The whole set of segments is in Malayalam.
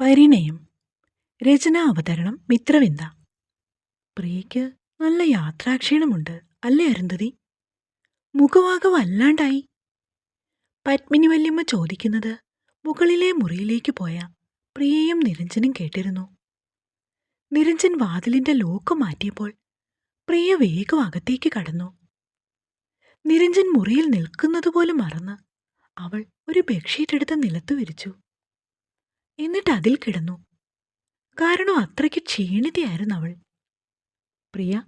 പരിണയം. രചനാ അവതരണം മിത്രവിന്ദ. പ്രിയയ്ക്ക് നല്ല യാത്രാക്ഷീണമുണ്ട് അല്ലേ അരുന്ധതി? മുഖവാകം വല്ലാണ്ടായി പത്മിനി വല്യമ്മ ചോദിക്കുന്നത് മുകളിലെ മുറിയിലേക്ക് പോയ പ്രിയയും നിരഞ്ജനും കേട്ടിരുന്നു. നിരഞ്ജൻ വാതിലിന്റെ ലോക്ക് മാറ്റിയപ്പോൾ പ്രിയ വേഗം അകത്തേക്ക് കടന്നു. നിരഞ്ജൻ മുറിയിൽ നിൽക്കുന്നതുപോലും മറന്ന് അവൾ ഒരു ബെഡ്ഷീറ്റ് എടുത്ത് നിലത്ത് വിരിച്ചു. എന്നിട്ട് അതിൽ കിടന്നു. കാരണം അത്രയ്ക്ക് ക്ഷീണിതയായിരുന്നു അവൾ. പ്രിയ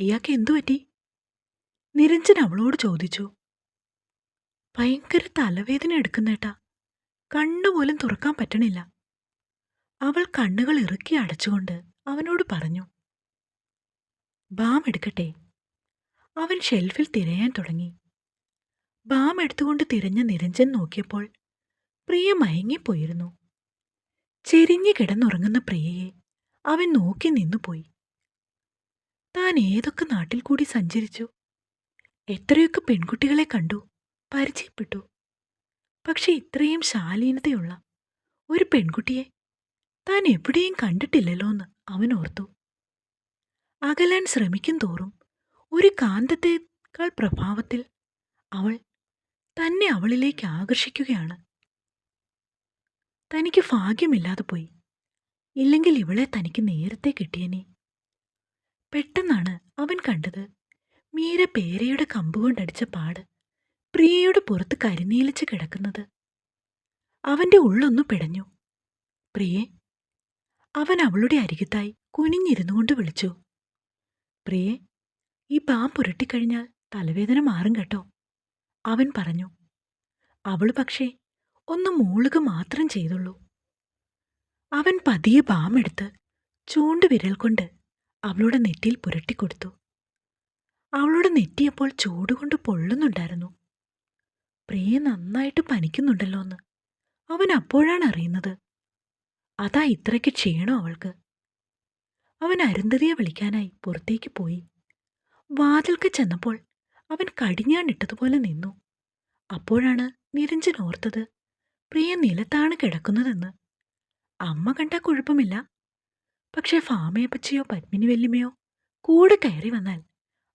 ഇയാൾക്ക് എന്തു പറ്റി? നിരഞ്ജൻ അവളോട് ചോദിച്ചു. ഭയങ്കര തലവേദന എടുക്കുന്നേട്ടാ കണ്ണുപോലും തുറക്കാൻ പറ്റണില്ല. അവൾ കണ്ണുകൾ ഇറുക്കി അടച്ചുകൊണ്ട് അവനോട് പറഞ്ഞു. ബാം എടുക്കട്ടെ. അവൻ ഷെൽഫിൽ തിരയാൻ തുടങ്ങി. ബാം എടുത്തുകൊണ്ട് തിരഞ്ഞ നിരഞ്ജൻ നോക്കിയപ്പോൾ പ്രിയ മയങ്ങിപ്പോയിരുന്നു. ചെരിഞ്ഞു കിടന്നുറങ്ങുന്ന പ്രിയയെ അവൻ നോക്കി നിന്നുപോയി താൻ ഏതൊക്കെ നാട്ടിൽ കൂടി സഞ്ചരിച്ചു? എത്രയൊക്കെ പെൺകുട്ടികളെ കണ്ടു? പരിചയപ്പെട്ടു. പക്ഷെ ഇത്രയും ശാലീനതയുള്ള ഒരു പെൺകുട്ടിയെ താൻ എവിടെയും കണ്ടിട്ടില്ലല്ലോന്ന് അവൻ ഓർത്തു. അകലാൻ ശ്രമിക്കും തോറും ഒരു കാന്തത്തേക്കാൾ പ്രഭാവത്തിൽ അവൾ തന്നെ അവളിലേക്ക് ആകർഷിക്കുകയാണ്. തനിക്ക് ഭാഗ്യമില്ലാതെ പോയി. ഇല്ലെങ്കിൽ ഇവളെ തനിക്ക് നേരത്തെ കിട്ടിയനെ. പെട്ടെന്നാണ് അവൻ കണ്ടത് മീര പേരയുടെ കമ്പുകൊണ്ടടിച്ച പാട് പ്രിയയുടെ പുറത്ത് കരിനീലിച്ച് കിടക്കുന്നത്. അവന്റെ ഉള്ളൊന്നു പിടഞ്ഞു. പ്രിയെ അവൻ അവളുടെ അരികത്തായി കുനിഞ്ഞിരുന്നു കൊണ്ട് വിളിച്ചു. പ്രിയെ ഈ പാം പുരട്ടിക്കഴിഞ്ഞാൽ തലവേദന മാറും കേട്ടോ അവൻ പറഞ്ഞു. അവൾ പക്ഷേ ഒന്ന് മൂളുക മാത്രം ചെയ്തുള്ളൂ. അവൻ പതിയെ ബാമെടുത്ത് ചൂണ്ടുവിരൽ കൊണ്ട് അവളുടെ നെറ്റിയിൽ പുരട്ടിക്കൊടുത്തു അവളുടെ നെറ്റിയപ്പോൾ ചൂടുകൊണ്ട് പൊള്ളുന്നുണ്ടായിരുന്നു. പ്രിയ നന്നായിട്ട് പനിക്കുന്നുണ്ടല്ലോ എന്ന് അവൻ അപ്പോഴാണ് അറിയുന്നത്. അതാ ഇത്രയ്ക്ക് ക്ഷീണം അവൾക്ക്. അവൻ അരുന്ധതിയെ വിളിക്കാനായി പുറത്തേക്ക് പോയി. വാതിൽക്ക് ചെന്നപ്പോൾ അവൻ കടിഞ്ഞാണിട്ടതുപോലെ നിന്നു. അപ്പോഴാണ് നിരഞ്ജൻ ഓർത്തത് പ്രിയ നിലത്താണ് കിടക്കുന്നതെന്ന്. അമ്മ കണ്ടാ കുഴപ്പമില്ല. പക്ഷെ ഫാമയപ്പച്ചയോ പത്മിനി വല്യമ്മയോ കൂടെ കയറി വന്നാൽ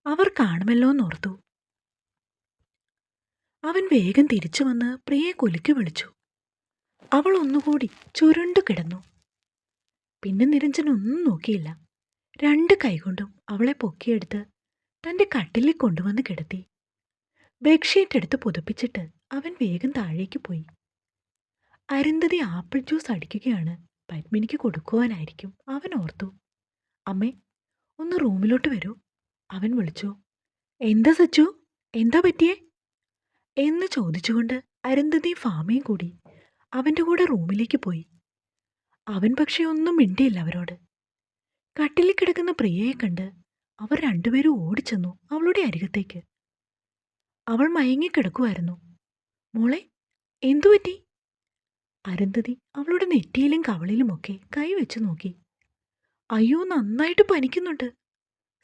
അവർ കാണുമല്ലോ എന്നോർത്തു അവൻ വേഗം തിരിച്ചു വന്ന് പ്രിയെ കൊലുക്കി വിളിച്ചു. അവൾ ഒന്നുകൂടി ചുരുണ്ടു കിടന്നു. പിന്നെ നിരഞ്ജൻ ഒന്നും നോക്കിയില്ല. രണ്ട് കൈകൊണ്ടും അവളെ പൊക്കിയെടുത്ത് തന്റെ കട്ടിലിൽ കൊണ്ടുവന്ന് കിടത്തി. ബെഡ്ഷീറ്റ് എടുത്ത് പുതുപ്പിച്ചിട്ട് അവൻ വേഗം താഴേക്ക് പോയി. അരുന്ധതി ആപ്പിൾ ജ്യൂസ് അടിക്കുകയാണ്. പത്മിനിക്ക് കൊടുക്കുവാനായിരിക്കും. അവൻ ഓർത്തു. അമ്മേ ഒന്ന് റൂമിലോട്ട് വരൂ. അവൻ വിളിച്ചു. എന്താ സച്ചു? എന്താ പറ്റിയേ? എന്ന് ചോദിച്ചുകൊണ്ട് അരുന്ധതി ഫാമയും കൂടി അവന്റെ കൂടെ റൂമിലേക്ക് പോയി. അവൻ പക്ഷേ ഒന്നും മിണ്ടിയില്ല അവരോട്. കട്ടിലിൽ കിടക്കുന്ന പ്രിയയെ കണ്ട് അവർ രണ്ടുപേരും ഓടിച്ചെന്നു അവളുടെ അരികത്തേക്ക്. അവൾ മയങ്ങിക്കിടക്കുമായിരുന്നു മോളെ എന്തു പറ്റി? അരുന്ധതി അവളുടെ നെറ്റിയിലും കവളിലുമൊക്കെ കൈവെച്ചു നോക്കി. അയ്യോ നന്നായിട്ട് പനിക്കുന്നുണ്ട്.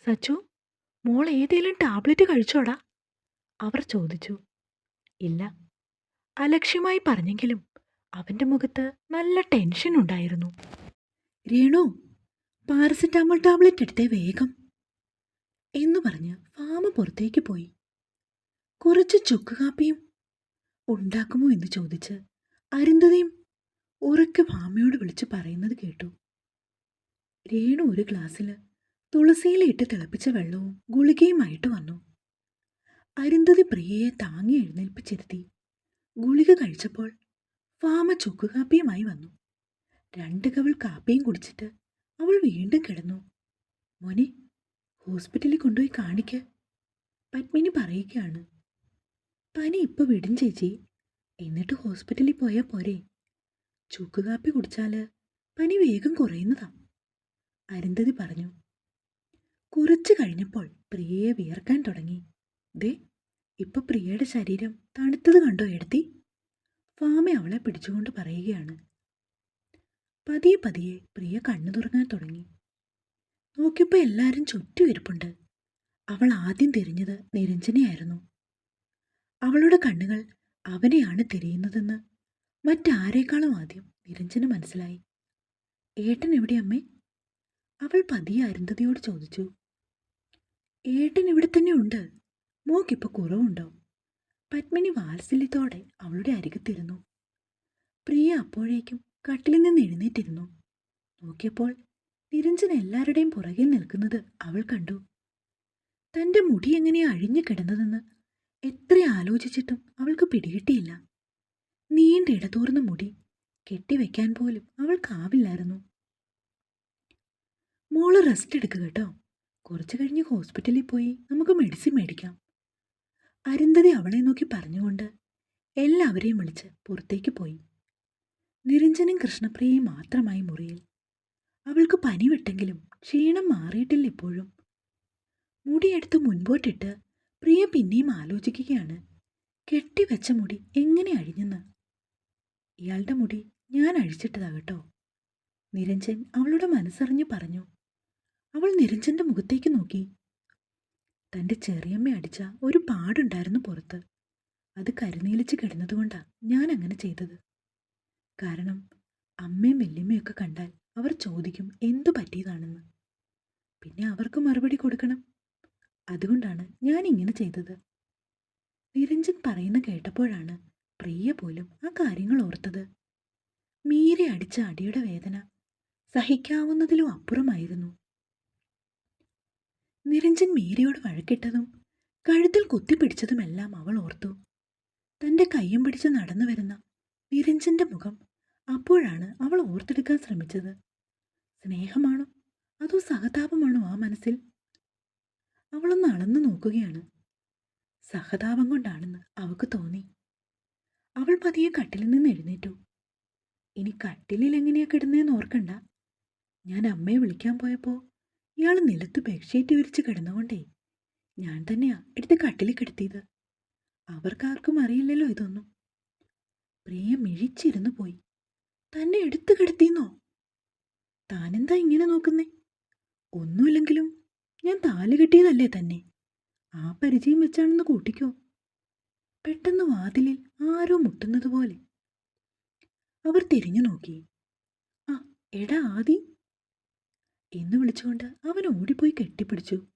സച്ചു മോൾ ഏതേലും ടാബ്ലറ്റ് കഴിച്ചോടാ. അവർ ചോദിച്ചു. ഇല്ല. അലക്ഷ്യമായി പറഞ്ഞെങ്കിലും അവന്റെ മുഖത്ത് നല്ല ടെൻഷൻ ഉണ്ടായിരുന്നു. രേണു പാരസെറ്റാമോൾ ടാബ്ലറ്റ് എടുത്തേ വേഗം എന്നു പറഞ്ഞ് ഫാമ പുറത്തേക്ക് പോയി. കുറച്ച് ചുക്ക് കാപ്പിയും ഉണ്ടാക്കുമോ എന്ന് ചോദിച്ച് അരുന്ധതിയും ഉറക്കെ ഭാമയോട് വിളിച്ച് പറയുന്നത് കേട്ടു. രേണു ഒരു ഗ്ലാസ്സിൽ തുളസിയിലിട്ട് തിളപ്പിച്ച വെള്ളവും ഗുളികയുമായിട്ട് വന്നു. അരുന്ധതി പ്രിയയെ താങ്ങി എഴുന്നേൽപ്പിച്ചിരുത്തി. ഗുളിക കഴിച്ചപ്പോൾ ഫാമ ചുക്കുകാപ്പിയുമായി വന്നു. രണ്ട് കവൾ കാപ്പിയും കുടിച്ചിട്ട് അവൾ വീണ്ടും കിടന്നു. മോനെ ഹോസ്പിറ്റലിൽ കൊണ്ടുപോയി കാണിക്ക. പത്മിനി പറയുകയാണ്. പനി ഇപ്പൊ വിടും ചേച്ചി. എന്നിട്ട് ഹോസ്പിറ്റലിൽ പോയാൽ പോരെ. ചുക്കുകാപ്പി കുടിച്ചാൽ പനി വേഗം കുറയുന്നതാ. അരുന്ധതി പറഞ്ഞു. കുറച്ചു കഴിഞ്ഞപ്പോൾ പ്രിയയെ വിയർക്കാൻ തുടങ്ങി. ദേ ഇപ്പൊ പ്രിയയുടെ ശരീരം തണുത്തത് കണ്ടോ എടുത്തി ഫാമ അവളെ പിടിച്ചുകൊണ്ട് പറയുകയാണ്. പതിയെ പതിയെ പ്രിയ കണ്ണു തുറങ്ങാൻ തുടങ്ങി. നോക്കിയപ്പോൾ എല്ലാവരും ചുറ്റും ഇരിപ്പുണ്ട് അവൾ ആദ്യം തിരിഞ്ഞത് നിരഞ്ജനയായിരുന്നു. അവളുടെ കണ്ണുകൾ അവനെയാണ് തിരിയുന്നതെന്ന് മറ്റാരേക്കാളും ആദ്യം നിരഞ്ജന് മനസ്സിലായി. ഏട്ടൻ എവിടെ അമ്മേ? അവൾ പതിയെ അരുന്ധതിയോട് ചോദിച്ചു. ഏട്ടൻ ഇവിടെ തന്നെ ഉണ്ട്. മോക്കിപ്പോൾ കുറവുണ്ടോ? പത്മിനി വാത്സല്യത്തോടെ അവളുടെ അരികത്തിരുന്നു. പ്രിയ അപ്പോഴേക്കും കട്ടിലിൽ നിന്ന് എഴുന്നേറ്റിരുന്നു. നോക്കിയപ്പോൾ നിരഞ്ജൻ എല്ലാവരുടെയും പുറകിൽ നിൽക്കുന്നത് അവൾ കണ്ടു. തന്റെ മുടി എങ്ങനെയാ അഴിഞ്ഞു കിടന്നതെന്ന് എത്ര ആലോചിച്ചിട്ടും അവൾക്ക് പിടികിട്ടിയില്ല. നീണ്ട ഇടതൂർന്ന മുടി കെട്ടിവെക്കാൻ പോലും അവൾക്കാവില്ലായിരുന്നു. മോൾ റെസ്റ്റ് എടുക്കുക കേട്ടോ. കുറച്ച് കഴിഞ്ഞ് ഹോസ്പിറ്റലിൽ പോയി നമുക്ക് മെഡിസിൻ മേടിക്കാം. അരുന്ധതി അവളെ നോക്കി പറഞ്ഞുകൊണ്ട് എല്ലാവരെയും വിളിച്ച് പുറത്തേക്ക് പോയി. നിരഞ്ജനും കൃഷ്ണപ്രിയയും മാത്രമായി മുറിയിൽ. അവൾക്ക് പനി വിട്ടെങ്കിലും ക്ഷീണം മാറിയിട്ടില്ല ഇപ്പോഴും. മുടിയെടുത്ത് മുൻപോട്ടിട്ട് പ്രിയ പിന്നെയും ആലോചിക്കുകയാണ്. കെട്ടിവെച്ച മുടി എങ്ങനെ അഴിഞ്ഞെന്ന്? ഇയാളുടെ മുടി ഞാൻ അഴിച്ചിട്ടതാ കേട്ടോ. നിരഞ്ജൻ അവളുടെ മനസ്സറിഞ്ഞ് പറഞ്ഞു. അവൾ നിരഞ്ജന്റെ മുഖത്തേക്ക് നോക്കി. തന്റെ ചെറിയമ്മ അടിച്ച ഒരു പാടുണ്ടായിരുന്നു പുറത്ത്. അത് കരുനീലിച്ച് കിടന്നതുകൊണ്ടാണ് ഞാൻ അങ്ങനെ ചെയ്തത്. കാരണം അമ്മയും വല്യമ്മയൊക്കെ കണ്ടാൽ അവർ ചോദിക്കും എന്തു പറ്റിയതാണെന്ന്. പിന്നെ അവർക്ക് മറുപടി കൊടുക്കണം. അതുകൊണ്ടാണ് ഞാൻ ഇങ്ങനെ ചെയ്തത്. നിരഞ്ജൻ പറയുന്ന കേട്ടപ്പോഴാണ് പ്രിയ പോലും ആ കാര്യങ്ങൾ ഓർത്തത്. മീരെ അടിച്ച അടിയുടെ വേദന സഹിക്കാവുന്നതിലും അപ്പുറമായിരുന്നു. നിരഞ്ജൻ മീരയോട് വഴക്കിട്ടതും കഴുത്തിൽ കുത്തിപ്പിടിച്ചതുമെല്ലാം അവൾ ഓർത്തു. തന്റെ കയ്യും പിടിച്ച് നടന്നു വരുന്ന നിരഞ്ജന്റെ മുഖം അപ്പോഴാണ് അവൾ ഓർത്തെടുക്കാൻ ശ്രമിച്ചത്. സ്നേഹമാണോ അതോ സഹതാപമാണോ ആ മനസ്സിൽ? അവളൊന്ന് അളന്നു നോക്കുകയാണ്. സഹതാപം കൊണ്ടാണെന്ന് അവൾക്ക് തോന്നി. അവൾ പതിയെ കട്ടിലിൽ നിന്ന് എഴുന്നേറ്റു. ഇനി കട്ടിലിൽ എങ്ങനെയാ കിടന്നേന്ന് ഓർക്കണ്ട. ഞാൻ അമ്മയെ വിളിക്കാൻ പോയപ്പോൾ ഇയാൾ നിലത്ത് ബെഡ്ഷീറ്റ് വിരിച്ച് കിടന്നുകൊണ്ടേ ഞാൻ തന്നെയാ എടുത്ത് കട്ടിലിൽ കിടത്തിയത്. അവർക്കാർക്കും അറിയില്ലല്ലോ ഇതൊന്നും. പ്രിയ മിഴിച്ചിരുന്നു പോയി. തന്നെ എടുത്തു കിടത്തിന്നോ? താനെന്താ ഇങ്ങനെ നോക്കുന്നേ? ഒന്നുമില്ലെങ്കിലും ഞാൻ താൽ കെട്ടിയതല്ലേ തന്നെ. ആ പരിചയം വെച്ചാണെന്ന് കൂട്ടിക്കോ. പെട്ടെന്ന് വാതിലിൽ ആരോ മുട്ടുന്നതുപോലെ അവർ തിരിഞ്ഞു നോക്കി. ആ എടാ ആദി. എന്ന് വിളിച്ചുകൊണ്ട് അവൻ ഓടിപ്പോയി കെട്ടിപ്പിടിച്ചു.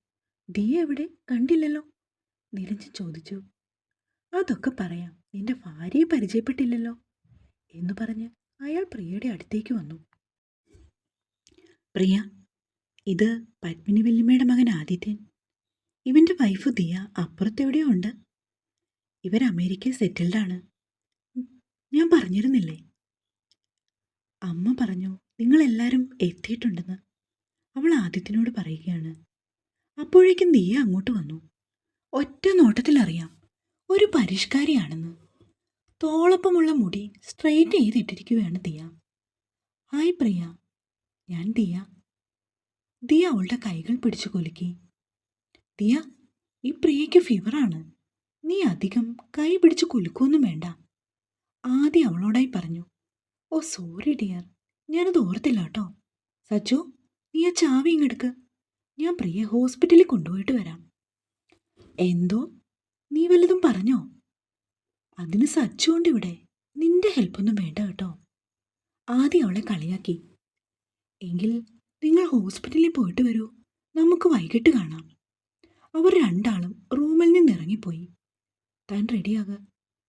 ദീ എവിടെ? കണ്ടില്ലല്ലോ. നിരഞ്ജൻ ചോദിച്ചു. അതൊക്കെ പറയാം. നിന്റെ ഭാര്യയെ പരിചയപ്പെട്ടില്ലല്ലോ. എന്ന് പറഞ്ഞ് അയാൾ പ്രിയയുടെ അടുത്തേക്ക് വന്നു. പ്രിയ ഇത് പത്മിനി വല്യമ്മയുടെ മകൻ ആദിത്യൻ. ഇവന്റെ വൈഫ് ദിയ അപ്പുറത്തെവിടെയോ ഉണ്ട് ഇവർ അമേരിക്കയിൽ സെറ്റിൽഡാണ് ഞാൻ പറഞ്ഞിരുന്നില്ലേ? അമ്മ പറഞ്ഞു നിങ്ങളെല്ലാവരും എത്തിയിട്ടുണ്ടെന്ന്. അവൾ ആദിത്യനോട് പറയുകയാണ്. അപ്പോഴേക്കും ദിയ അങ്ങോട്ട് വന്നു. ഒറ്റ നോട്ടത്തിലറിയാം. ഒരു പരിഷ്കാരിയാണെന്ന്. തോളൊപ്പമുള്ള മുടി സ്ട്രെയിറ്റ് ചെയ്തിട്ടിരിക്കുകയാണ് ദിയ. ഹായ് പ്രിയ. ഞാൻ ദിയ. ദിയ അവളുടെ കൈകൾ പിടിച്ചു കുലുക്കി. ദിയ ഈ പ്രിയയ്ക്ക് ഫീവറാണ് നീ അധികം കൈ പിടിച്ച് കുലുക്കൊന്നും വേണ്ട. ആദ്യം അവളോടായി പറഞ്ഞു ഓ സോറി ഡിയർ ഞാനത് ഓർത്തില്ല കേട്ടോ സച്ചു നീ ആ ചാവി ഇങ്ങെടുക്ക് ഞാൻ പ്രിയ ഹോസ്പിറ്റലിൽ കൊണ്ടുപോയിട്ട് വരാം. എന്തോ? നീ വല്ലതും പറഞ്ഞോ? അതിന് സച്ചുകൊണ്ട് ഇവിടെ. നിന്റെ ഹെൽപ്പൊന്നും വേണ്ട കേട്ടോ. ആദ്യം അവളെ കളിയാക്കി. എങ്കിൽ നിങ്ങൾ ഹോസ്പിറ്റലിൽ പോയിട്ട് വരൂ. നമുക്ക് വൈകിട്ട് കാണാം. അവർ രണ്ടാളും റൂമിൽ നിന്ന് ഇറങ്ങിപ്പോയി. താൻ റെഡിയാകുക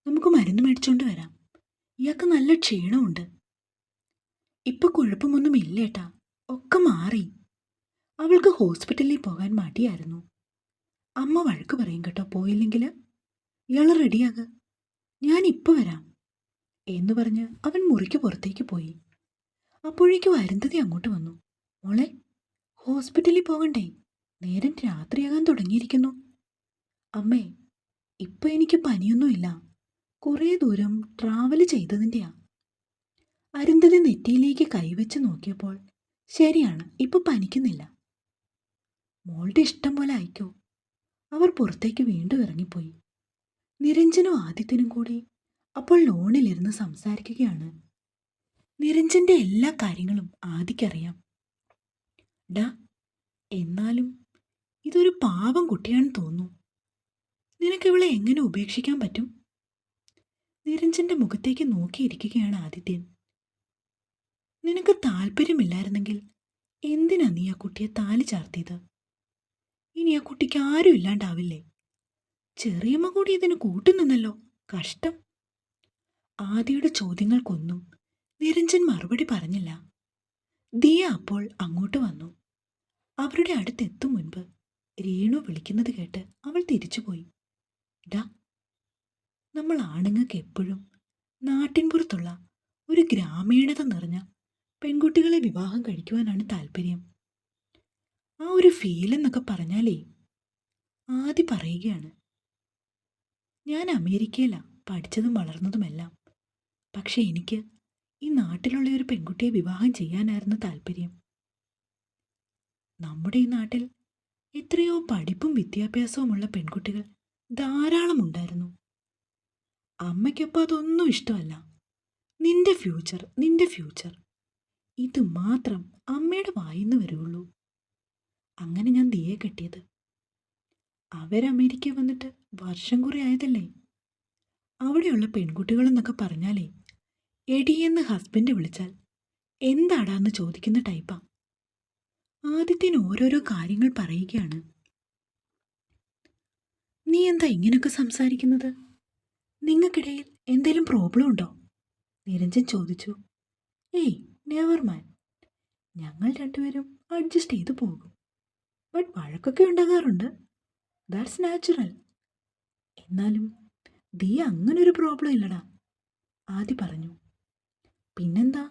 നമുക്ക് മരുന്ന് മേടിച്ചുകൊണ്ട് വരാം. ഇയാൾക്ക് നല്ല ക്ഷീണമുണ്ട്. ഇപ്പൊ കുഴപ്പമൊന്നും ഇല്ലേട്ടാ. ഒക്കെ മാറി. അവൾക്ക് ഹോസ്പിറ്റലിൽ പോകാൻ മടിയായിരുന്നു. അമ്മ വഴക്ക് പറയും കേട്ടോ പോയില്ലെങ്കിൽ ഇയാൾ റെഡിയാക. ഞാൻ ഇപ്പോൾ വരാം. എന്ന് പറഞ്ഞ് അവൻ മുറിക്ക് പുറത്തേക്ക് പോയി. അപ്പോഴേക്കും അരുന്ധതി അങ്ങോട്ട് വന്നു. മോളെ ഹോസ്പിറ്റലിൽ പോകണ്ടേ നേരം രാത്രിയാകാൻ തുടങ്ങിയിരിക്കുന്നു. അമ്മേ ഇപ്പൊ എനിക്ക് പനിയൊന്നുമില്ല. കുറേ ദൂരം ട്രാവൽ ചെയ്തതിന്റെയാ അരുന്ധതി നെറ്റിയിലേക്ക് കൈവച്ച് നോക്കിയപ്പോൾ ശരിയാണ് ഇപ്പൊ പനിക്കുന്നില്ല. മോളുടെ ഇഷ്ടം പോലെ അയക്കോ അവർ പുറത്തേക്ക് വീണ്ടും ഇറങ്ങിപ്പോയി. നിരഞ്ജനും ആദിത്യനും കൂടി അപ്പോൾ ലോണിലിരുന്ന് സംസാരിക്കുകയാണ്. നിരഞ്ജന്റെ എല്ലാ കാര്യങ്ങളും ആദിക്കറിയാം. ഡാ എന്നാലും ഇതൊരു പാവം കുട്ടിയാണെന്ന് തോന്നുന്നു. നിനക്ക് ഇവളെ എങ്ങനെ ഉപേക്ഷിക്കാൻ പറ്റും? നിരഞ്ജന്റെ മുഖത്തേക്ക് നോക്കിയിരിക്കുകയാണ് ആദിത്യൻ. നിനക്ക് താല്പര്യമില്ലായിരുന്നെങ്കിൽ എന്തിനാ നീ ആ കുട്ടിയെ താലി ചാർത്തിയത്? ഇനി ആ കുട്ടിക്ക് ആരും ഇല്ലാണ്ടാവില്ലേ? ചെറിയമ്മ കൂടി ഇതിന് കൂട്ടുനിന്നല്ലോ കഷ്ടം. ആദിയുടെ ചോദ്യങ്ങൾക്കൊന്നും നിരഞ്ജൻ മറുപടി പറഞ്ഞില്ല. ദിയ അപ്പോൾ അങ്ങോട്ട് വന്നു. അവരുടെ അടുത്തെത്തും മുൻപ് രേണു വിളിക്കുന്നത് കേട്ട് അവൾ തിരിച്ചുപോയി. ഡാ നമ്മൾ ആണുങ്ങൾക്ക് എപ്പോഴും നാട്ടിൻപുറത്തുള്ള ഒരു ഗ്രാമീണത നിറഞ്ഞ പെൺകുട്ടികളെ വിവാഹം കഴിക്കുവാനാണ് താല്പര്യം. ആ ഒരു ഫീൽ എന്നൊക്കെ പറഞ്ഞാലേ ആദ്യം പറയുകയാണ്. ഞാൻ അമേരിക്കയിലാണ് പഠിച്ചതും വളർന്നതുമെല്ലാം. പക്ഷേ എനിക്ക് ഈ നാട്ടിലുള്ള ഒരു പെൺകുട്ടിയെ വിവാഹം ചെയ്യാനായിരുന്നു താല്പര്യം. നമ്മുടെ ഈ നാട്ടിൽ എത്രയോ പഠിപ്പും വിദ്യാഭ്യാസവുമുള്ള പെൺകുട്ടികൾ ധാരാളം ഉണ്ടായിരുന്നു. അമ്മയ്ക്കൊപ്പം അതൊന്നും ഇഷ്ടമല്ല. നിന്റെ ഫ്യൂച്ചർ നിന്റെ ഫ്യൂച്ചർ. ഇത് മാത്രം അമ്മയുടെ വായിന്ന് വരുള്ളൂ അങ്ങനെ ഞാൻ ദിയെ കെട്ടിയത്. അവരമേരിക്ക വന്നിട്ട് വർഷം കുറെ ആയതല്ലേ? അവിടെയുള്ള പെൺകുട്ടികളെന്നൊക്കെ പറഞ്ഞാലേ എടിയെന്ന് ഹസ്ബൻഡ് വിളിച്ചാൽ എന്താടാന്ന് ചോദിക്കുന്ന ടൈപ്പാ. ആദ്യത്തിന് ഓരോരോ കാര്യങ്ങൾ പറയുകയാണ്. നീ എന്താ ഇങ്ങനെയൊക്കെ സംസാരിക്കുന്നത്? നിങ്ങൾക്കിടയിൽ എന്തെങ്കിലും പ്രോബ്ലം ഉണ്ടോ? നിരഞ്ജൻ ചോദിച്ചു. ഏയ് നെവർ മാൻ ഞങ്ങൾ രണ്ടുപേരും അഡ്ജസ്റ്റ് ചെയ്തു പോകും. ബട്ട് വഴക്കൊക്കെ ഉണ്ടാകാറുണ്ട്. ദാറ്റ്സ് നാച്ചുറൽ എന്നാലും ദീ അങ്ങനൊരു പ്രോബ്ലം ഇല്ലടാ ആദി പറഞ്ഞു. പിന്നെന്താ?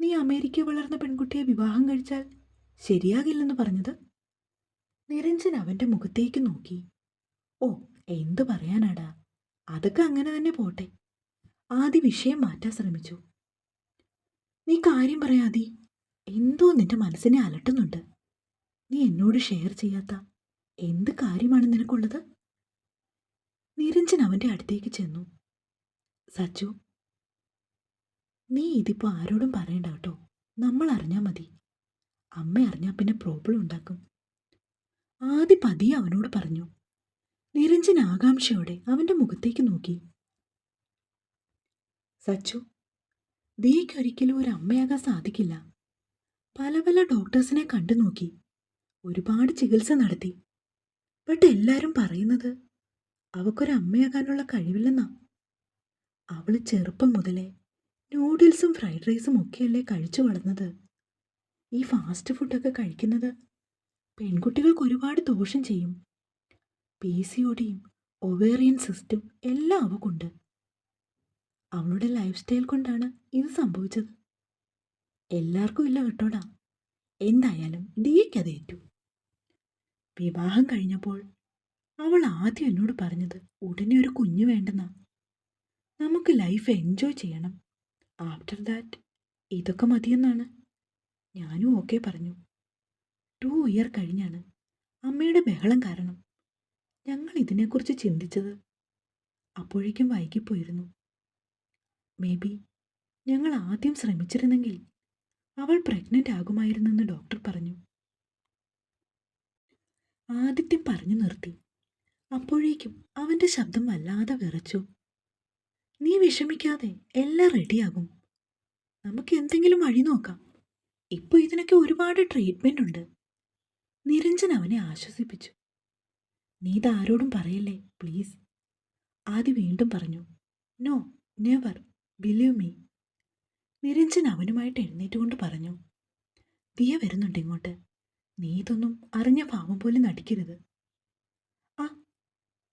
നീ അമേരിക്ക വളർന്ന പെൺകുട്ടിയെ വിവാഹം കഴിച്ചാൽ ശരിയാകില്ലെന്ന് പറഞ്ഞത്? നിരഞ്ജൻ അവന്റെ മുഖത്തേക്ക് നോക്കി. ഓ എന്തു പറയാനാടാ? അതൊക്കെ അങ്ങനെ തന്നെ പോട്ടെ. ആദി വിഷയം മാറ്റാൻ ശ്രമിച്ചു. നീ കാര്യം പറയാതി എന്തോ നിന്റെ മനസ്സിനെ അലട്ടുന്നുണ്ട്. നീ എന്നോട് ഷെയർ ചെയ്യാത്ത എന്ത് കാര്യമാണ് നിനക്കുള്ളത്? നിരഞ്ജൻ അവന്റെ അടുത്തേക്ക് ചെന്നു. സച്ചു നീ ഇതിപ്പോ ആരോടും പറയണ്ട കേട്ടോ. നമ്മൾ അറിഞ്ഞാ മതി. അമ്മ അറിഞ്ഞാൽ പിന്നെ പ്രോബ്ലം ഉണ്ടാക്കും. ആദ്യ പതിയെ അവനോട് പറഞ്ഞു നിരഞ്ജൻ ആകാംക്ഷയോടെ അവന്റെ മുഖത്തേക്ക് നോക്കി. സച്ചു ദിയയ്ക്ക് ഒരിക്കലും ഒരു അമ്മയാകാൻ സാധിക്കില്ല. പല പല ഡോക്ടേഴ്സിനെ കണ്ടു നോക്കി. ഒരുപാട് ചികിത്സ നടത്തി. ബട്ട് എല്ലാരും പറയുന്നത് അവക്കൊരു അമ്മയാകാനുള്ള കഴിവില്ലെന്നാ. അവൾ ചെറുപ്പം മുതലേ നൂഡിൽസും ഫ്രൈഡ് റൈസും ഒക്കെയല്ലേ കഴിച്ചു വളർന്നത്. ഈ ഫാസ്റ്റ് ഫുഡൊക്കെ കഴിക്കുന്നത് പെൺകുട്ടികൾക്ക് ഒരുപാട് ദോഷം ചെയ്യും. പി സി ഒടിയും ഒവേറിയൻ സിസ്റ്റം എല്ലാം അവക്കുണ്ട്. അവളുടെ ലൈഫ് സ്റ്റൈൽ കൊണ്ടാണ് ഇത് സംഭവിച്ചത്. എല്ലാവർക്കും ഇല്ല കേട്ടോടാ. എന്തായാലും ദിയയ്ക്കത് ഏറ്റു. വിവാഹം കഴിഞ്ഞപ്പോൾ അവൾ ആദ്യം എന്നോട് പറഞ്ഞത് ഉടനെ ഒരു കുഞ്ഞു വേണ്ടെന്നാ. നമുക്ക് ലൈഫ് എൻജോയ് ചെയ്യണം. ആഫ്റ്റർ ദാറ്റ് ഇതൊക്കെ മതിയെന്നാണ്. ഞാനും ഓക്കെ പറഞ്ഞു. ടു ഇയർ കഴിഞ്ഞാണ്. അമ്മയുടെ ബഹളം കാരണം ഞങ്ങൾ ഇതിനെക്കുറിച്ച് ചിന്തിച്ചത്. അപ്പോഴേക്കും വൈകിപ്പോയിരുന്നു. മേ ബി ഞങ്ങൾ ആദ്യം ശ്രമിച്ചിരുന്നെങ്കിൽ അവൾ പ്രഗ്നന്റ് ആകുമായിരുന്നെന്ന് ഡോക്ടർ പറഞ്ഞു. ആദിത്യം പറഞ്ഞു നിർത്തി. അപ്പോഴേക്കും അവന്റെ ശബ്ദം വല്ലാതെ വിറച്ചു. നീ വിഷമിക്കാതെ എല്ലാം റെഡിയാകും. നമുക്ക് എന്തെങ്കിലും വഴി നോക്കാം. ഇപ്പോൾ ഇതിനൊക്കെ ഒരുപാട് ട്രീറ്റ്മെന്റ് ഉണ്ട്. നിരഞ്ജൻ അവനെ ആശ്വസിപ്പിച്ചു. നീ ഇതാരോടും പറയല്ലേ പ്ലീസ് ആദ്യ വീണ്ടും പറഞ്ഞു. No never believe me Niranjan അവനുമായിട്ട് എഴുന്നേറ്റുകൊണ്ട് പറഞ്ഞു. ദിയ വരുന്നുണ്ട് ഇങ്ങോട്ട്. നീ ഇതൊന്നും അറിഞ്ഞ ഭാവം പോലെ നടിക്കരുത്. ആ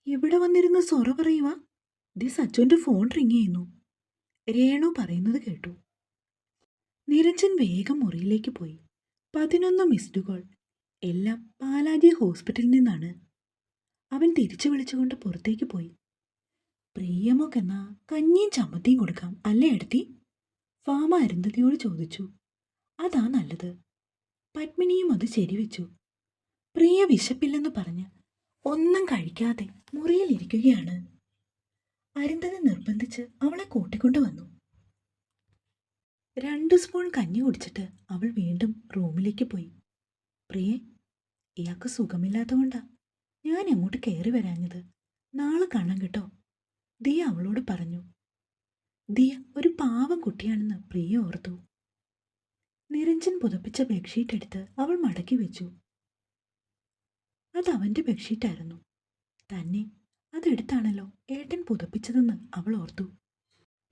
ഇവിടെ വന്നിരുന്ന് സൊറ പറയുക ദി സച്ചുവിന്റെ ഫോൺ റിങ് ചെയ്യുന്നു. രേണു പറയുന്നത് കേട്ടു. നിരഞ്ജൻ വേഗം മുറിയിലേക്ക് പോയി. പതിനൊന്ന് മിസ്ഡ് കോൾ എല്ലാം പാലാജി ഹോസ്പിറ്റലിൽ നിന്നാണ്. അവൻ തിരിച്ചു വിളിച്ചുകൊണ്ട് പുറത്തേക്ക് പോയി. പ്രിയമൊക്കെന്നാ കഞ്ഞിയും ചമ്മന്തിയും കൊടുക്കാം അല്ലേ എടുത്തി? ഫാമ അരുന്ധതിയോട് ചോദിച്ചു. അതാ നല്ലത്. പത്മിനിയും അത് ശരിവെച്ചു. പ്രിയ വിശപ്പില്ലെന്ന് പറഞ്ഞ് ഒന്നും കഴിക്കാതെ മുറിയിലിരിക്കുകയാണ് അരുന്ധതി നിർബന്ധിച്ച് അവളെ കൂട്ടിക്കൊണ്ടു വന്നു രണ്ട് സ്പൂൺ കഞ്ഞി കുടിച്ചിട്ട് അവൾ വീണ്ടും റൂമിലേക്ക് പോയി. പ്രിയേ ഇയാൾക്ക് സുഖമില്ലാത്തതുകൊണ്ടാ ഞാൻ അങ്ങോട്ട് കയറി വരാഞ്ഞത്. നാളെ കാണാം കേട്ടോ. ദിയ അവളോട് പറഞ്ഞു. ദിയ ഒരു പാവം കുട്ടിയാണെന്ന് പ്രിയ ഓർത്തു. നിരഞ്ജൻ പുതപ്പിച്ച ബെഡ്ഷീറ്റ് എടുത്ത് അവൾ മടക്കി വെച്ചു. അത് അവന്റെ ബെഡ്ഷീറ്റായിരുന്നു. തന്നെ അതെടുത്താണല്ലോ ഏട്ടൻ പുതപ്പിച്ചതെന്ന് അവൾ ഓർത്തു.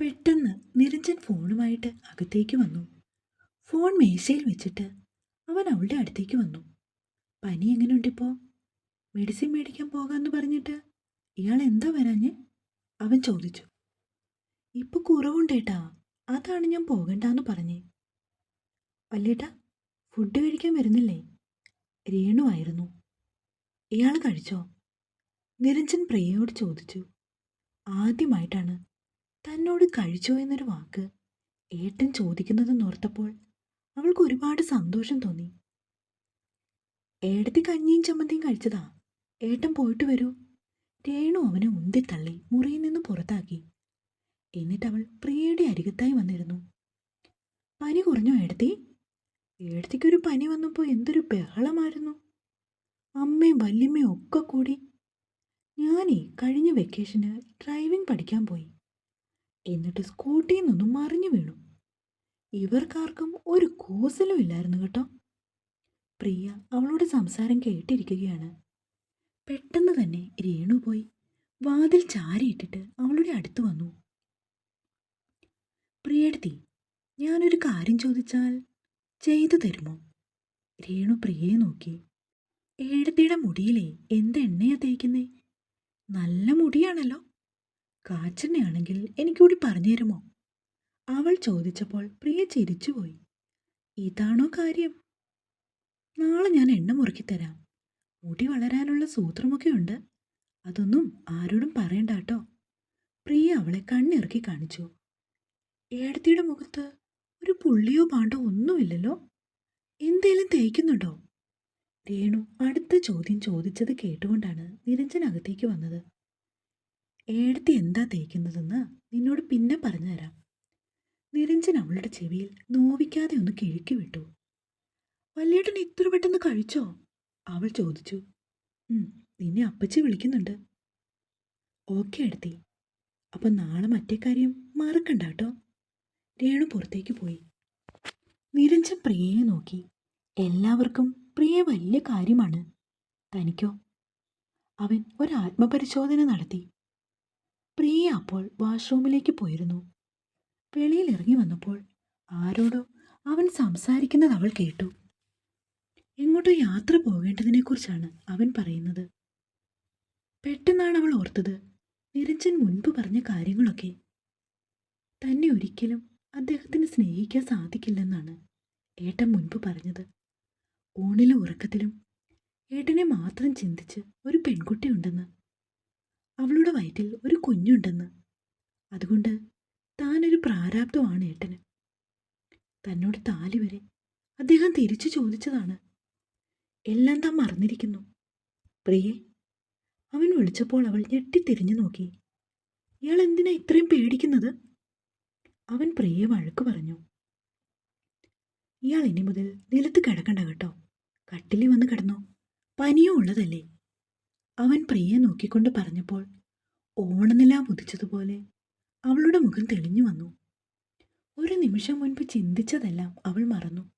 പെട്ടെന്ന് നിരഞ്ജൻ ഫോണുമായിട്ട് അകത്തേക്ക് വന്നു. ഫോൺ മേശയിൽ വെച്ചിട്ട് അവൻ അവളുടെ അടുത്തേക്ക് വന്നു. പനി എങ്ങനെയുണ്ടിപ്പോ? മെഡിസിൻ മേടിക്കാൻ പോകാമെന്ന് പറഞ്ഞിട്ട് ഇയാൾ എന്താ വരാഞ്ഞ്? അവൻ ചോദിച്ചു. ഇപ്പൊ കുറവുണ്ടേട്ടാ അതാണ് ഞാൻ പോകണ്ടെന്ന് പറഞ്ഞേ. വല്യേട്ടാ ഫുഡ് കഴിക്കാൻ വരുന്നില്ലേ? രേണുവായിരുന്നു ഇയാൾ കഴിച്ചോ? നിരഞ്ജൻ പ്രിയയോട് ചോദിച്ചു. ആദ്യമായിട്ടാണ് തന്നോട് കഴിച്ചോ എന്നൊരു വാക്ക് ഏട്ടൻ ചോദിക്കുന്നത് ഓർത്തപ്പോൾ അവൾക്ക് ഒരുപാട് സന്തോഷം തോന്നി. ഏടത്തി കഞ്ഞിയും ചമ്മന്തിയും കഴിച്ചതാ. ഏട്ടൻ പോയിട്ട് വരൂ. രേണു അവനെ ഉന്തിത്തള്ളി മുറിയിൽ നിന്ന് പുറത്താക്കി. എന്നിട്ട് അവൾ പ്രിയയുടെ അരികത്തായി വന്നിരുന്നു. പനി കുറഞ്ഞോ ഏടത്തി? ഏടത്തിക്കൊരു പനി വന്നപ്പോൾ എന്തൊരു ബഹളമായിരുന്നു. അമ്മയും വല്യമ്മയും ഒക്കെ കൂടി. ഞാനേ കഴിഞ്ഞ വെക്കേഷന് ഡ്രൈവിംഗ് പഠിക്കാൻ പോയി. എന്നിട്ട് സ്കൂട്ടിയിൽ നിന്നും മറിഞ്ഞു വീണു. ഇവർക്കാർക്കും ഒരു കൂസലും ഇല്ലായിരുന്നു കേട്ടോ. പ്രിയ അവളുടെ സംസാരം കേട്ടിരിക്കുകയാണ്. പെട്ടെന്ന് തന്നെ രേണു പോയി വാതിൽ ചാരിയിട്ടിട്ട് അവളുടെ അടുത്ത് വന്നു. പ്രിയടുത്തി ഞാനൊരു കാര്യം ചോദിച്ചാൽ ചെയ്തു തരുമോ? രേണു പ്രിയയെ നോക്കി. ഏടത്തിയുടെ മുടിയിലെ എന്ത് എണ്ണയാ തേക്കുന്നേ? നല്ല മുടിയാണല്ലോ. കാച്ചെണ്ണയാണെങ്കിൽ എനിക്കൂടി പറഞ്ഞുതരുമോ അവൾ ചോദിച്ചപ്പോൾ പ്രിയ ചിരിച്ചുപോയി. ഇതാണോ കാര്യം? നാളെ ഞാൻ എണ്ണ മുറുക്കിത്തരാം. മുടി വളരാനുള്ള സൂത്രമൊക്കെ ഉണ്ട് അതൊന്നും ആരോടും പറയണ്ട കേട്ടോ പ്രിയ അവളെ കണ്ണിറക്കി കാണിച്ചു. ഏടത്തിയുടെ മുഖത്ത് ഒരു പുള്ളിയോ പാണ്ടോ ഒന്നുമില്ലല്ലോ? എന്തേലും തേക്കുന്നുണ്ടോ? രേണു അടുത്ത ചോദ്യം ചോദിച്ചത് കേട്ടുകൊണ്ടാണ് നിരഞ്ജൻ അകത്തേക്ക് വന്നത്. ഏടത്തി എന്താ തേക്കുന്നതെന്ന് നിന്നോട് പിന്നെ പറഞ്ഞുതരാം. നിരഞ്ജൻ അവളുടെ ചെവിയിൽ നോവിക്കാതെ ഒന്ന് കിഴുക്കി വിട്ടു. വല്യേട്ടൻ ഇത്ര പെട്ടെന്ന് കഴിച്ചോ? അവൾ ചോദിച്ചു. "ഉം, നിന്നെ അപ്പച്ചി വിളിക്കുന്നുണ്ട്. ഓക്കെ എടുത്തി അപ്പൊ നാളെ മറ്റേ കാര്യം മറക്കണ്ട കേട്ടോ. രേണു പുറത്തേക്ക് പോയി. നിരഞ്ജൻ പ്രിയയെ നോക്കി. എല്ലാവർക്കും പ്രിയ വലിയ കാര്യമാണ്. തനിക്കോ? അവൻ ഒരു ആത്മപരിശോധന നടത്തി. പ്രിയ അപ്പോൾ വാഷ്റൂമിലേക്ക് പോയിരുന്നു. വെളിയിൽ ഇറങ്ങി വന്നപ്പോൾ ആരോടോ അവൻ സംസാരിക്കുന്നത് അവൾ കേട്ടു. എങ്ങോട്ടോ യാത്ര പോകേണ്ടതിനെക്കുറിച്ചാണ് അവൻ പറയുന്നത്. പെട്ടെന്നാണ് അവൾ ഓർത്തത് നിരഞ്ജൻ മുൻപ് പറഞ്ഞ കാര്യങ്ങളൊക്കെ തന്നെ ഒരിക്കലും അദ്ദേഹത്തിന് സ്നേഹിക്കാൻ സാധിക്കില്ലെന്നാണ് ഏട്ടൻ മുൻപ് പറഞ്ഞത്. ഊണിലും ഉറക്കത്തിലും ഏട്ടനെ മാത്രം ചിന്തിച്ച് ഒരു പെൺകുട്ടിയുണ്ടെന്ന് അവളുടെ വയറ്റിൽ ഒരു കുഞ്ഞുണ്ടെന്ന്. അതുകൊണ്ട് താനൊരു പ്രാരാബ്ധമാണ് ഏട്ടന്. തന്നോട് താലി വരെ അദ്ദേഹം തിരിച്ചു ചോദിച്ചതാണ്. എല്ലാം താൻ മറന്നിരിക്കുന്നു. പ്രിയേ അവൻ വിളിച്ചപ്പോൾ അവൾ ഞെട്ടിത്തിരിഞ്ഞു നോക്കി. ഇയാൾ എന്തിനാ ഇത്രയും പേടിക്കുന്നത്? അവൻ പ്രിയെ വഴക്ക് പറഞ്ഞു. ഇയാൾ ഇനി മുതൽ നിലത്ത് കിടക്കണ്ട കേട്ടോ. കട്ടിലി വന്ന് കിടന്നോ? പനിയും ഉള്ളതല്ലേ? അവൻ പ്രിയെ നോക്കിക്കൊണ്ട് പറഞ്ഞപ്പോൾ ഓണനില മുതിച്ചതുപോലെ അവളുടെ മുഖം തെളിഞ്ഞു വന്നു. ഒരു നിമിഷം മുൻപ് ചിന്തിച്ചതെല്ലാം അവൾ മറന്നു.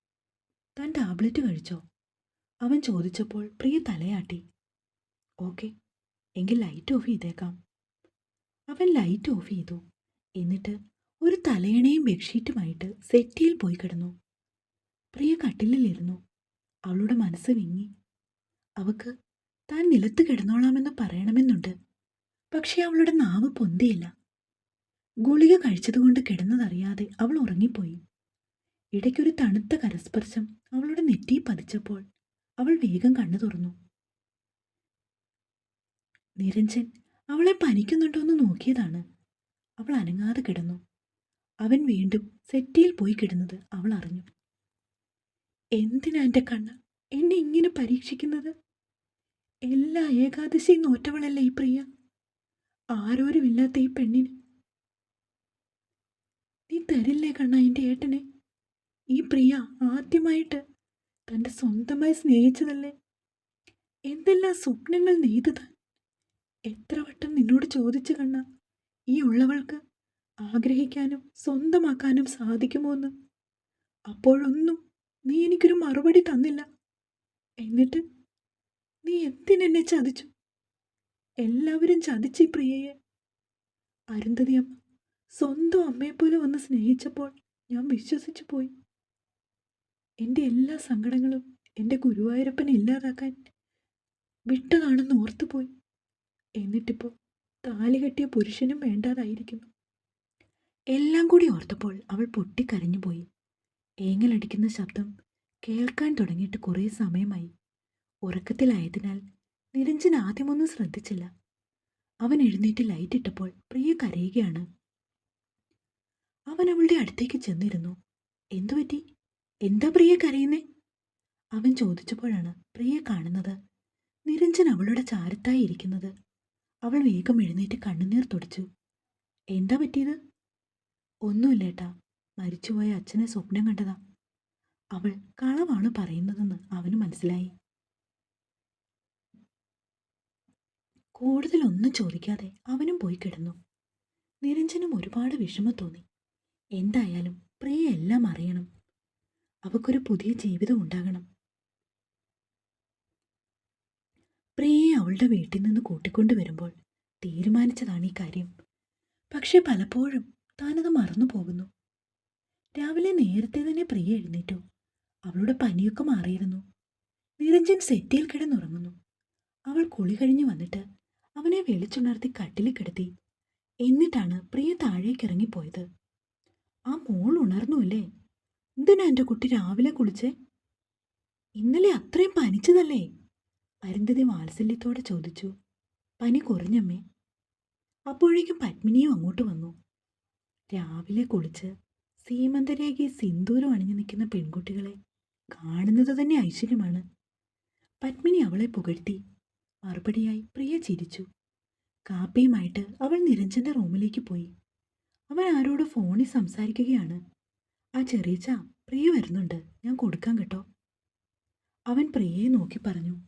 താൻ ടാബ്ലറ്റ് കഴിച്ചോ? അവൻ ചോദിച്ചപ്പോൾ പ്രിയ തലയാട്ടി. ഓക്കെ എങ്കിൽ ലൈറ്റ് ഓഫ് ചെയ്തേക്കാം. അവൻ ലൈറ്റ് ഓഫ് ചെയ്തു. എന്നിട്ട് ഒരു തലയണയും ബെഡ്ഷീറ്റുമായിട്ട് സെറ്റിയിൽ പോയി കിടന്നു. പ്രിയ കട്ടിലിലിരുന്നു. അവളുടെ മനസ്സ് വിങ്ങി. അവക്ക് താൻ നിലത്ത് കിടന്നോളാമെന്ന് പറയണമെന്നുണ്ട്. പക്ഷേ അവളുടെ നാവ് പൊന്തിയില്ല. ഗുളിക കഴിച്ചതുകൊണ്ട് കിടന്നതറിയാതെ അവൾ ഉറങ്ങിപ്പോയി. ഇടയ്ക്കൊരു തണുത്ത കരസ്പർശം അവളുടെ നെറ്റി പതിച്ചപ്പോൾ അവൾ വേഗം കണ്ണു തുറന്നു. നിരഞ്ജൻ അവളെ പനിക്കുന്നുണ്ടോ എന്ന് നോക്കിയതാണ്. അവൾ അനങ്ങാതെ കിടന്നു. അവൻ വീണ്ടും സെറ്റിയിൽ പോയി കിടന്നത് അവൾ അറിഞ്ഞു. എന്തിനാ എന്റെ കണ്ണ് എന്നെ ഇങ്ങനെ പരീക്ഷിക്കുന്നത്? എല്ലാ ഏകാദശിയും നോറ്റവളല്ലേ ഈ പ്രിയ? ആരോരുമില്ലാത്ത ഈ പെണ്ണിന്. നീ തരില്ലേ കണ്ണ എന്റെ ഏട്ടനെ? ഈ പ്രിയ ആദ്യമായിട്ട് തന്റെ സ്വന്തമായി സ്നേഹിച്ചതല്ലേ? എന്തെല്ലാം സ്വപ്നങ്ങൾ നെയ്തത്? എത്ര വട്ടം നിന്നോട് ചോദിച്ചു കണ്ണ ഈ ഉള്ളവൾക്ക് ആഗ്രഹിക്കാനും സ്വന്തമാക്കാനും സാധിക്കുമോ എന്ന്? അപ്പോഴൊന്നും നീ എനിക്കൊരു മറുപടി തന്നില്ല. എന്നിട്ട് നീ എന്തിനെന്നെ ചതിച്ചു? എല്ലാവരും ചതിച്ചീ പ്രിയയെ. അരുന്ധതി അമ്മ സ്വന്തം അമ്മയെപ്പോലെ വന്ന് സ്നേഹിച്ചപ്പോൾ ഞാൻ വിശ്വസിച്ചു പോയി. എന്റെ എല്ലാ സങ്കടങ്ങളും എന്റെ ഗുരുവായൂരപ്പനെ ഇല്ലാതാക്കാൻ വിട്ടതാണെന്ന് ഓർത്തുപോയി എന്നിട്ടിപ്പോൾ താലി കെട്ടിയ പുരുഷനും വേണ്ടാതായിരിക്കുന്നു. എല്ലാം കൂടി ഓർത്തപ്പോൾ അവൾ പൊട്ടിക്കരഞ്ഞുപോയി. ഏങ്ങലടിക്കുന്ന ശബ്ദം കേൾക്കാൻ തുടങ്ങിയിട്ട് കുറേ സമയമായി. ഉറക്കത്തിലായതിനാൽ നിരഞ്ജൻ ആദ്യമൊന്നും ശ്രദ്ധിച്ചില്ല. അവൻ എഴുന്നേറ്റ് ലൈറ്റ് ഇട്ടപ്പോൾ പ്രിയ കരയുകയാണ്. അവൻ അവളുടെ അടുത്തേക്ക് ചെന്നിരുന്നു. എന്തുപറ്റി എന്താ പ്രിയ കരയുന്നേ? അവൻ ചോദിച്ചപ്പോഴാണ് പ്രിയ കാണുന്നത് നിരഞ്ജൻ അവളുടെ ചാരത്തായി ഇരിക്കുന്നത്. അവൾ വേഗം എഴുന്നേറ്റ് കണ്ണുനീർ തുടച്ചു. എന്താ പറ്റിയത്? ഒന്നുമില്ലേട്ടാ. മരിച്ചുപോയ അച്ഛനെ സ്വപ്നം കണ്ടതാ. അവൾ കളവാണ് പറയുന്നതെന്ന് അവന് മനസ്സിലായി. കൂടുതലൊന്നും ചോദിക്കാതെ അവനും പോയി കിടന്നു. നിരഞ്ജനും ഒരുപാട് വിഷമം തോന്നി. എന്തായാലും പ്രിയ എല്ലാം അറിയണം. അവക്കൊരു പുതിയ ജീവിതം ഉണ്ടാകണം. പ്രിയയെ അവളുടെ വീട്ടിൽ നിന്ന് കൂട്ടിക്കൊണ്ടുവരുമ്പോൾ തീരുമാനിച്ചതാണ് ഈ കാര്യം. പക്ഷെ പലപ്പോഴും താനത് മറന്നു പോകുന്നു. രാവിലെ നേരത്തെ തന്നെ പ്രിയ എഴുന്നേറ്റു. അവളുടെ പനിയൊക്കെ മാറിയിരുന്നു. നിരഞ്ജൻ സെറ്റിയിൽ കിടന്നുറങ്ങുന്നു. അവൾ കുളി കഴിഞ്ഞു വന്നിട്ട് അവനെ വിളിച്ചുണർത്തി കട്ടിലിൽ കിടത്തി. എന്നിട്ടാണ് പ്രിയ താഴേക്ക് ഇറങ്ങിപ്പോയത്. ആ മോൾ ഉണർന്നുല്ലേ എന്തിനാ എന്റെ കുട്ടി രാവിലെ കുളിച്ചേ? ഇന്നലെ അത്രയും പനിച്ചതല്ലേ? അരുന്ധതി വാത്സല്യത്തോടെ ചോദിച്ചു. പനി കുറഞ്ഞമ്മേ. അപ്പോഴേക്കും പത്മിനിയും അങ്ങോട്ട് വന്നു. രാവിലെ കുളിച്ച് സീമന്തരേഖയെ സിന്ദൂരം അണിഞ്ഞു നിൽക്കുന്ന പെൺകുട്ടികളെ കാണുന്നത് തന്നെ ഐശ്വര്യമാണ്. പത്മിനി അവളെ പുകഴ്ത്തി. മറുപടിയായി പ്രിയ ചിരിച്ചു. കാപ്പിയുമായിട്ട് അവൾ നിരഞ്ജന്റെ റൂമിലേക്ക് പോയി. അവൻ ആരോട് ഫോണിൽ സംസാരിക്കുകയാണ്. ആ ചെറിയച്ച പ്രിയ വരുന്നുണ്ട്. ഞാൻ കൊടുക്കാം കേട്ടോ. അവൻ പ്രിയയെ നോക്കി പറഞ്ഞു.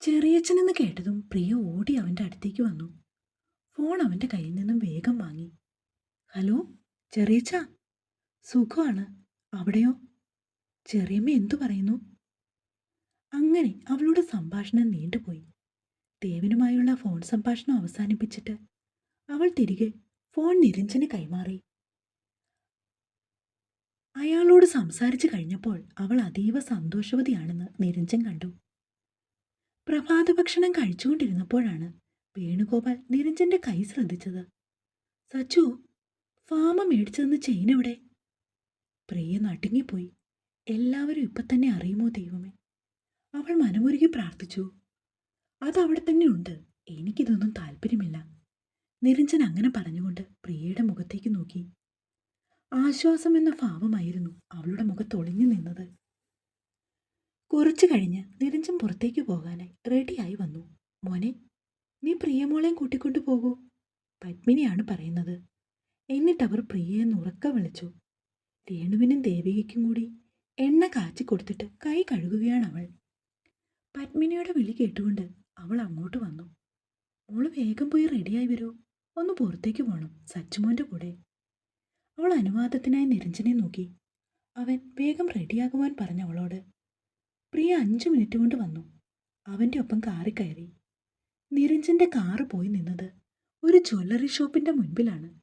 ചെറിയച്ഛനെന്ന് കേട്ടതും പ്രിയ ഓടി അവന്റെ അടുത്തേക്ക് വന്നു. ഫോൺ അവന്റെ കയ്യിൽ നിന്നും വേഗം വാങ്ങി. ഹലോ ചെറിയച്ച സുഖമാണ്? അവിടെയോ? ചെറിയമ്മ എന്തു പറയുന്നു? അങ്ങനെ അവളുടെ സംഭാഷണം നീണ്ടുപോയി. ദേവനുമായുള്ള ഫോൺ സംഭാഷണം അവസാനിപ്പിച്ചിട്ട് അവൾ തിരികെ ഫോൺ നിരഞ്ജന് കൈമാറി. അയാളോട് സംസാരിച്ചു കഴിഞ്ഞപ്പോൾ അവൾ അതീവ സന്തോഷവതിയാണെന്ന് നിരഞ്ജൻ കണ്ടു. പ്രഭാത ഭക്ഷണം കഴിച്ചുകൊണ്ടിരുന്നപ്പോഴാണ് വേണുഗോപാൽ നിരഞ്ജന്റെ കൈ ശ്രദ്ധിച്ചത്. സച്ചു ഫാമ മേടിച്ചതെന്ന് ചെയിൻ പ്രിയ നടുങ്ങിപ്പോയി. എല്ലാവരും ഇപ്പൊ തന്നെ അറിയുമോ ദൈവമേ? അവൾ മനമുരുകി പ്രാർത്ഥിച്ചു. അതവിടെ തന്നെ ഉണ്ട്. എനിക്കിതൊന്നും താല്പര്യമില്ല. നിരഞ്ജൻ അങ്ങനെ പറഞ്ഞുകൊണ്ട് പ്രിയയുടെ മുഖത്തേക്ക് നോക്കി. ആശ്വാസം എന്ന ഭാവമായിരുന്നു അവളുടെ മുഖത്ത് ഒളിഞ്ഞു നിന്നത്. കുറച്ചു കഴിഞ്ഞ് നിരഞ്ജൻ പുറത്തേക്ക് പോകാനായി റെഡിയായി വന്നു. മോനെ നീ പ്രിയമോളെയും കൂട്ടിക്കൊണ്ടു പോകൂ പത്മിനിയാണ് പറയുന്നത്. എന്നിട്ടവർ പ്രിയയെ ഉറക്ക വിളിച്ചു. രേണുവിനും ദേവികയ്ക്കും കൂടി എണ്ണ കാച്ചി കൊടുത്തിട്ട് കൈ കഴുകുകയാണ് അവൾ. പത്മിനിയുടെ വിളി കേട്ടുകൊണ്ട് അവൾ അങ്ങോട്ട് വന്നു. മോൾ വേഗം പോയി റെഡിയായി വരൂ. ഒന്ന് പുറത്തേക്ക് പോകണം സച്ചുമോന്റെ കൂടെ. അവൾ അനുവാദത്തിനായി നിരഞ്ജനെ നോക്കി. അവൻ വേഗം റെഡിയാകുവാൻ പറഞ്ഞ അവളോട് പ്രിയ അഞ്ച് മിനിറ്റ് കൊണ്ട് വന്നു. അവന്റെ ഒപ്പം കാറി കയറി. നിരഞ്ജന്റെ കാറ് പോയി നിന്നത് ഒരു ജ്വല്ലറി ഷോപ്പിന്റെ മുൻപിലാണ്.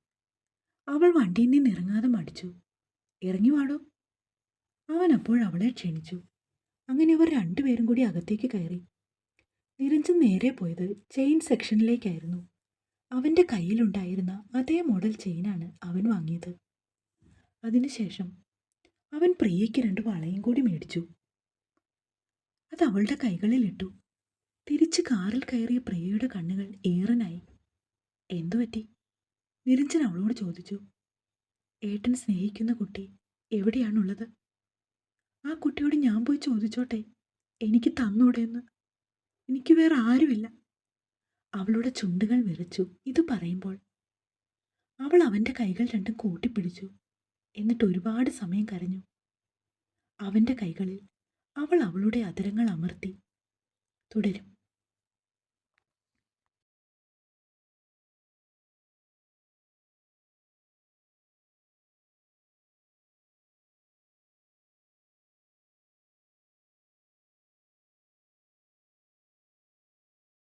അവൾ വണ്ടിയിൽ നിന്ന് ഇറങ്ങാതെ മടിച്ചു. ഇറങ്ങി വാടോ. അവൻ അപ്പോൾ അവളെ ക്ഷണിച്ചു. അങ്ങനെ അവർ രണ്ടുപേരും കൂടി അകത്തേക്ക് കയറി. നിരഞ്ജൻ നേരെ പോയത് ചെയിൻ സെക്ഷനിലേക്കായിരുന്നു. അവന്റെ കയ്യിലുണ്ടായിരുന്ന അതേ മോഡൽ ചെയിനാണ് അവൻ വാങ്ങിയത്. അതിനുശേഷം അവൻ പ്രിയയ്ക്ക് രണ്ട് വളയും കൂടി മേടിച്ചു. അത് അവളുടെ കൈകളിലിട്ടു തിരിച്ച് കാറിൽ കയറിയ പ്രിയയുടെ കണ്ണുകൾ ഏറനായി. എന്തു പറ്റി? നിരഞ്ജൻ അവളോട് ചോദിച്ചു. ഏട്ടൻ സ്നേഹിക്കുന്ന കുട്ടി എവിടെയാണുള്ളത്? ആ കുട്ടിയോട് ഞാൻ പോയി ചോദിച്ചോട്ടെ? എനിക്ക് തന്നൂടെന്ന്. എനിക്ക് വേറെ ആരുമില്ല. അവളുടെ ചുണ്ടുകൾ വിറച്ചു. ഇത് പറയുമ്പോൾ അവൾ അവന്റെ കൈകൾ രണ്ടും കൂട്ടിപ്പിടിച്ചു. എന്നിട്ട് ഒരുപാട് സമയം കരഞ്ഞു. അവന്റെ കൈകളിൽ അവൾ അവളുടെ അതിരങ്ങൾ അമർത്തി. തുടരും.